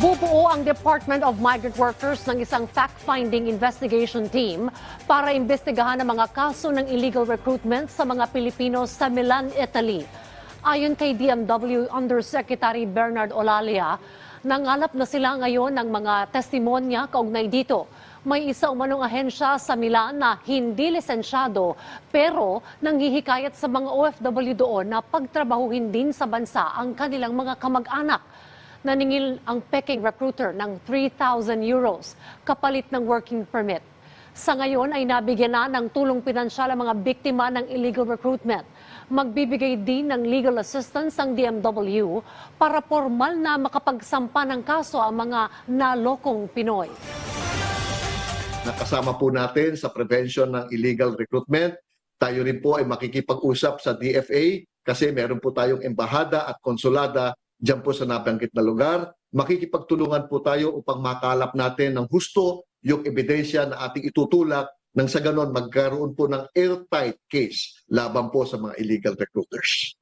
Bubuo ang Department of Migrant Workers ng isang fact-finding investigation team para imbestigahan ang mga kaso ng illegal recruitment sa mga Pilipino sa Milan, Italy. Ayon kay DMW Undersecretary Bernard Olalia, nangalap na sila ngayon ng mga testimonya kaugnay dito. May isa umanong ahensya sa Milan na hindi lisensyado pero nanghihikayat sa mga OFW doon na pagtrabahuhin din sa bansa ang kanilang mga kamag-anak. Naningil ang Peking recruiter ng 3,000 euros kapalit ng working permit. Sa ngayon ay nabigyan na ng tulong pinansyal ang mga biktima ng illegal recruitment. Magbibigay din ng legal assistance ang DMW para formal na makapagsampa ng kaso ang mga nalokong Pinoy. Nakasama po natin sa prevention ng illegal recruitment. Tayo rin po ay makikipag-usap sa DFA kasi meron po tayong embahada at konsulada dyan po sa nabanggit na lugar. Makikipagtulungan po tayo upang makalap natin ng husto yung ebidensya na ating itutulak nang sa ganon magkaroon po ng airtight case laban po sa mga illegal recruiters.